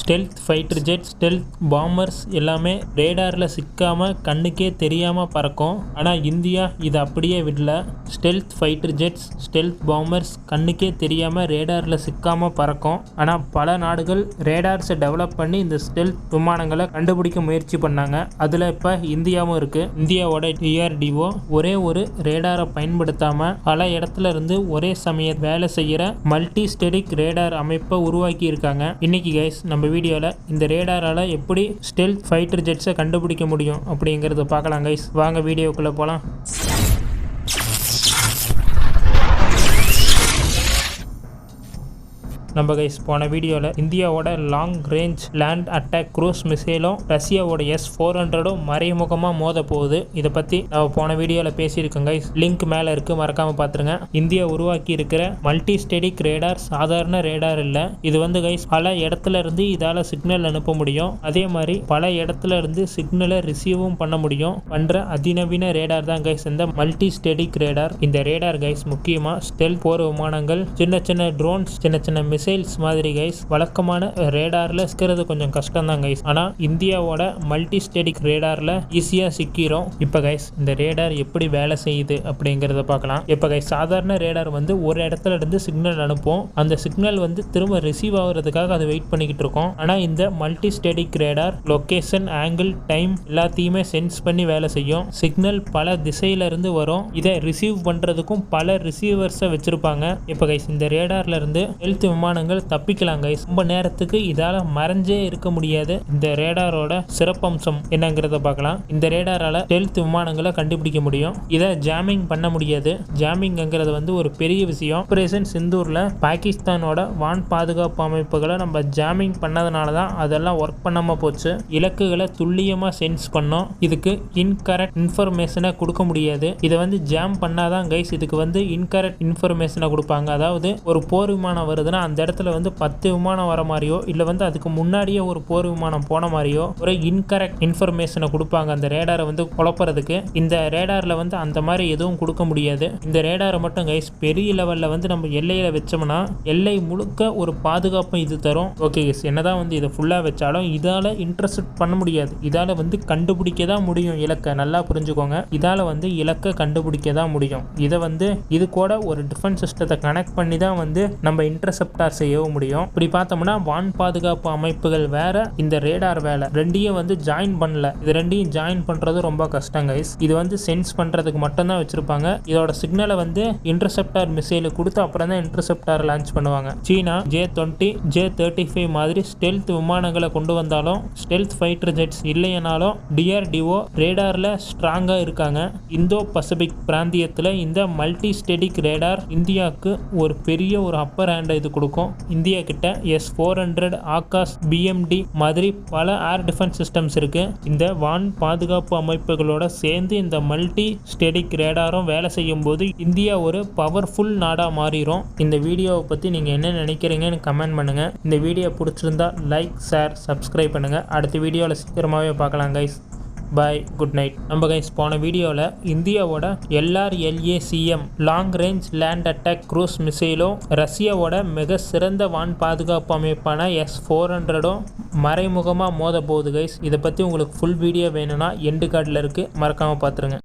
Stealth fighter jet stealth bombers எல்லாமே ரேடாரில் சிக்காமல் கண்ணுக்கே தெரியாமல் பறக்கும். ஆனால் இந்தியா இதை அப்படியே விடல. Stealth fighter jets stealth bombers கண்ணுக்கே தெரியாமல் ரேடாரில் சிக்காமல் பறக்கும். ஆனால் பல நாடுகள் ரேடார்ஸை டெவலப் பண்ணி இந்த ஸ்டெல்த் விமானங்களை கண்டுபிடிக்க முயற்சி பண்ணாங்க. அதில் இப்போ இந்தியாவும் இருக்குது இந்தியாவோட டிஆர்டிஓ ஒரே ஒரு ரேடாரை பயன்படுத்தாமல் பல இடத்துல இருந்து ஒரே சமயம் வேலை செய்கிற மல்டி ஸ்டெடிக் ரேடார் அமைப்பை உருவாக்கி இருக்காங்க இன்னைக்கு கைஸ் நம்ம வீடியோவில் இந்த ரேடாரால் எப்படி ஸ்டெல்த் ஃபைட்டர் ஜெட்ஸை கண்டுபிடிக்க முடியும் அப்படிங்கிறத பார்க்கலாம் கைஸ் வாங்க வீடியோக்குள்ளே போகலாம் நம்ம கைஸ் போன வீடியோவில் இந்தியாவோட long range land attack cruise மிசைலும் ரஷ்யாவோட எஸ் ஃபோர் ஹண்ட்ரடும் மறைமுகமாக மோத போகுது. இதை பற்றி நம்ம போன வீடியோவில் பேசியிருக்கோம் கைஸ் லிங்க் மேலே இருக்குது மறக்காமல் பார்த்துருங்க இந்தியா உருவாக்கி இருக்கிற மல்டி ஸ்டெடிக் ரேடார் சாதாரண ரேடார் இல்லை. இது வந்து கைஸ் பல இடத்துல இருந்து இதால் சிக்னல் அனுப்ப முடியும். அதே மாதிரி பல இடத்துல இருந்து சிக்னலை ரிசீவும் பண்ண முடியும். பண்ணுற அதிநவீன ரேடார் தான் கைஸ் இந்த மல்டி ஸ்டெடிக் ரேடார் இந்த ரேடார் கைஸ் முக்கியமாக ஸ்டெல் போர் விமானங்கள் சின்ன சின்ன ட்ரோன்ஸ் சின்ன சின்ன மிஸ் மிசைல்ஸ் மாதிரி கைஸ் வழக்கமான ரேடாரில் சிக்கிறது கொஞ்சம் கஷ்டம் தான் கைஸ் ஆனால் இந்தியாவோட மல்டி ஸ்டேடிக் ரேடாரில் ஈஸியாக சிக்கிறோம். இப்போ கைஸ் இந்த ரேடார் எப்படி வேலை செய்யுது அப்படிங்கிறத பார்க்கலாம். இப்போ கைஸ் சாதாரண ரேடார் வந்து ஒரு இடத்துல இருந்து சிக்னல் அனுப்புவோம் அந்த சிக்னல் வந்து திரும்ப ரிசீவ் ஆகுறதுக்காக அதை வெயிட் பண்ணிக்கிட்டு இருக்கோம். ஆனால் இந்த multi static radar location angle time எல்லாத்தையுமே சென்ஸ் பண்ணி வேலை செய்யும். சிக்னல் பல திசையில இருந்து வரும். இதை ரிசீவ் பண்ணுறதுக்கும் பல ரிசீவர்ஸை வச்சிருப்பாங்க. இப்போ கைஸ் இந்த ரேடார்ல இருந்து ஹெல்த் விமானங்கள் தப்பிக்கலாம் கைஸ் ரொம்ப நேரத்துக்கு இதால மறைஞ்சே இருக்க முடியாது. இந்த ரேடாரோட சிறப்பம்சம் என்னங்கிறத பார்க்கலாம். இந்த ரேடாரால ஹெல்த் விமானங்களை கண்டுபிடிக்க முடியும். இதை ஜாமிங் பண்ண முடியாது. ஜாமிங்ங்கிறது வந்து ஒரு பெரிய விஷயம். ஆபரேஷன் சிந்தூர்ல பாகிஸ்தானோட வான் பாதுகாப்பு அமைப்புகளை நம்ம ஜாமிங் பண்ணதுனால தான் அதெல்லாம் ஒர்க் பண்ணாம போச்சு. இலக்குகளை துல்லியமா சென்ஸ் பண்ணோம். இதுக்கு இன்கரெக்ட் இன்ஃபர்மேஷனை கொடுக்க முடியாது. இதை வந்து ஜாம் பண்ணாதான் கைஸ் இதுக்கு வந்து இன்கரெக்ட் இன்ஃபர்மேஷனை கொடுப்பாங்க. அதாவது ஒரு போர் விமானம் வருதுன்னா அந்த இடத்துல வந்து பத்து விமானம் வர மாதிரியோ இல்லை வந்து அதுக்கு முன்னாடியே ஒரு போர் விமானம் போன மாதிரியோ ஒரு இன்கரெக்ட் இன்ஃபர்மேஷனை கொடுப்பாங்க அந்த ரேடாரை வந்து குழப்பறதுக்கு. இந்த ரேடாரில் வந்து அந்த மாதிரி எதுவும் கொடுக்க முடியாது. இந்த ரேடாரை மட்டும் கைஸ் பெரிய லெவலில் வந்து நம்ம எல்லையில் வச்சோம்னா எல்லை முழுக்க ஒரு பாதுகாப்பும் இது தரும். ஓகே கைஸ் என்னதான் வந்து இதை ஃபுல்லாக வச்சாலும் இதால் இன்டர்செப்ட் பண்ண முடியாது. இதால் வந்து கண்டுபிடிக்க தான் முடியும் இலக்கை நல்லா புரிஞ்சுக்கோங்க. இதால் வந்து இலக்கை கண்டுபிடிக்க தான் முடியும். இதை வந்து இது கூட ஒரு டிஃபென்ஸ் சிஸ்டத்தை கனெக்ட் பண்ணி தான் வந்து நம்ம ரேடார் செய்யவும் முடியும். இப்படி பார்த்தோம்னா வான் பாதுகாப்பு அமைப்புகள் வேற இந்த ரேடார் வேலை. ரெண்டையும் வந்து ஜாயின் பண்ணல. இது ரெண்டையும் ஜாயின் பண்றது ரொம்ப கஷ்டம் கைஸ் இது வந்து சென்ஸ் பண்றதுக்கு மட்டும்தான் வச்சிருப்பாங்க. இதோட சிக்னலை வந்து இன்டர்செப்டார் மிசைலு கொடுத்து அப்புறம் தான் இன்டர்செப்டார் லான்ச் பண்ணுவாங்க. China J twenty J thirty five மாதிரி ஸ்டெல்த் விமானங்களை கொண்டு வந்தாலும் ஸ்டெல்த் ஃபைட்டர் ஜெட்ஸ் இல்லையனாலும் டிஆர்டிஓ ரேடார்ல ஸ்ட்ராங்கா இருக்காங்க. இந்தோ பசிபிக் பிராந்தியத்தில் இந்த மல்டி ஸ்டெடிக் ரேடார் இந்தியாவுக்கு ஒரு பெரிய ஒரு அப்பர் ஹேண்டை இது கொடுக்கும். இந்தியா கிட்ட S four hundred Akash BMD மாதிரி பல ஏர் டிஃபென்ஸ் சிஸ்டம்ஸ் இருக்கு. இந்த வான் பாதுகாப்பு அமைப்புகளோட சேர்ந்து இந்த மல்டி ஸ்டெடிக் ரேடாரும் வேலை செய்யும் போது இந்தியா ஒரு பவர்ஃபுல் நாடா மாறிடும் இந்த வீடியோவை பத்தி நீங்க என்ன நினைக்கிறீங்கன்னு கமெண்ட் பண்ணுங்க. இந்த வீடியோ பிடிச்சிருந்தா லைக் ஷேர் சப்ஸ்கிரைப் பண்ணுங்க. அடுத்த வீடியோவில் சீக்கிரமாகவே பார்க்கலாம் கைஸ் பாய் குட் நைட் நம்ம கைஸ் போன வீடியோவில் இந்தியாவோட LRLACM long range land attack cruise மிசைலும் ரஷ்யாவோட மிக சிறந்த வான் பாதுகாப்பு அமைப்பான எஸ் ஃபோர் ஹண்ட்ரடும் மறைமுகமாக மோத போகுது கைஸ் இதை பற்றி உங்களுக்கு ஃபுல் வீடியோ வேணும்னா எண்டு கார்டில் இருக்குது மறக்காமல் பார்த்துருங்க.